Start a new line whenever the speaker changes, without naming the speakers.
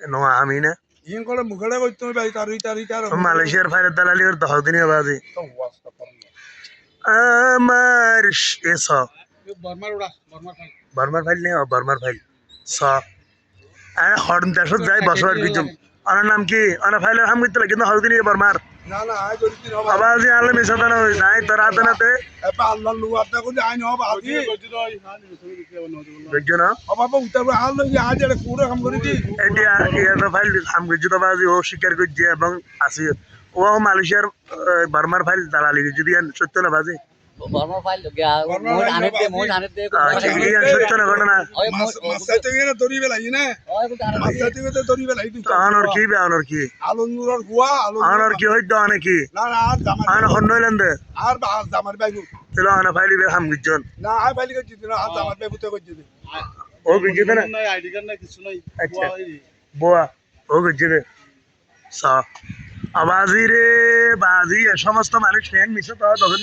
No আমি না মালয়েশিয়ার ফাইলের দালালি ওর দশ দিনে বাজি আমার এ স
বর্মার
ফাইল নেই বর্মার ফাইল স হর্ন দেশত যাই বসবার কিছু অনার নাম কি অনার ফাইলের হাম করতে কিন্তু হরদিনী বর্মার
না না আয় করি দিন হবে
আবার যে আলে মিশাতে না নাই নাতে
আল্লাহ লু কো আইন হবে আজি।
দেখছ না?
বাবা বাবা আল লই আজ এর কুড়ে কাম করে দি
এটি ফাইল তো বাজি ও স্বীকার করছে এবং আসি ও মালয়েশিয়ার বার্মার ফাইল দালালি যদি সত্য না বাজি। আবাজি রে বাজি এ সমস্ত মানুষ ফ্যান মিশে তো তখন